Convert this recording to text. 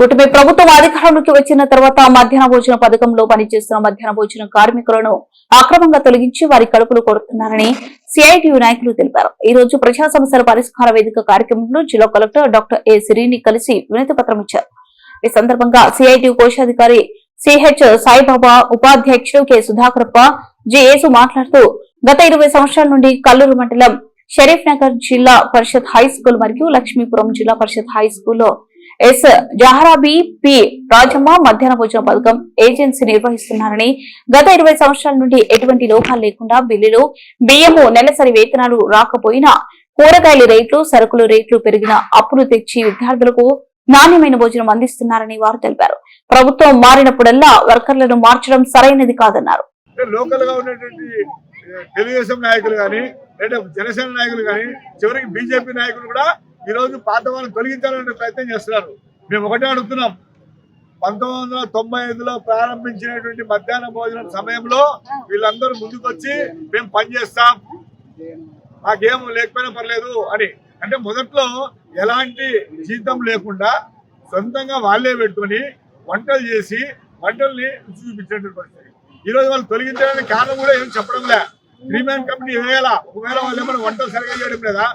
కుటుంబ ప్రభుత్వం అధికారంలోకి వచ్చిన తర్వాత మధ్యాహ్న భోజన పథకంలో పనిచేస్తున్న మధ్యాహ్న భోజన కార్మికులను అక్రమంగా తొలగించి వారి కడుపులు కొడుతున్నారని సిఐటియు నాయకులు తెలిపారు. ఈ రోజు ప్రజా సమస్యల పరిష్కార వేదిక కార్యక్రమంలో జిల్లా కలెక్టర్ డాక్టర్ ఏ సిరిని కలిసి వినతి పత్రం ఇచ్చారు. ఈ సందర్భంగా సిఐటియు కోశాధికారి సిహెచ్ సాయిబాబా ఉపాధ్యక్షుడు కె సుధాకరప్ప జేఏసు మాట్లాడుతూ గత ఇరవై సంవత్సరాల నుండి కల్లూరు మండలం షరీఫ్ నగర్ జిల్లా పరిషత్ హై స్కూల్ మరియు లక్ష్మీపురం జిల్లా పరిషత్ హై స్కూల్లో ఎస్ జహరాబీ పి రాజమ్మ మధ్యాహ్న భోజన పథకం ఏజెన్సీ నిర్వహిస్తున్నారని గత ఇరవై సంవత్సరాల నుండి ఎటువంటి లోపాలు లేకుండా బిల్లులు బియ్యము నెలసరి వేతనాలు రాకపోయినా కూరగాయల రేట్లు సరుకుల రేట్లు పెరిగిన అప్పులు తెచ్చి విద్యార్థులకు నాణ్యమైన భోజనం అందిస్తున్నారని వారు తెలిపారు. ప్రభుత్వం మారినప్పుడల్లా వర్కర్లను మార్చడం సరైనది కాదన్నారు. లోకల్గా ఉన్నటువంటి తెలుగుదేశం నాయకులు కానీ లేదా జనసేన నాయకులు కానీ చివరికి బీజేపీ నాయకులు కూడా ఈరోజు పాత వాళ్ళని తొలగించాలనే ప్రయత్నం చేస్తున్నారు. మేము ఒకటే అడుగుతున్నాం. పంతొమ్మిది వందల తొంభై ఐదులో ప్రారంభించినటువంటి మధ్యాహ్న భోజనం సమయంలో వీళ్ళందరూ ముందుకొచ్చి మేము పనిచేస్తాం మాకేం లేకపోయినా పర్లేదు అని. అంటే మొదట్లో ఎలాంటి జీతం లేకుండా సొంతంగా వాళ్ళే పెట్టుకొని వంటలు చేసి వంటల్ని చూపించేటువంటి పరిస్థితి. ఈరోజు వాళ్ళు తొలగించడానికి కారణం కూడా ఏం చెప్పడం లే. త్రీ కంపెనీ వేయాలా? ఒకవేళ వాళ్ళు ఏమైనా వంటలు సరిగా చేయడం లేదా?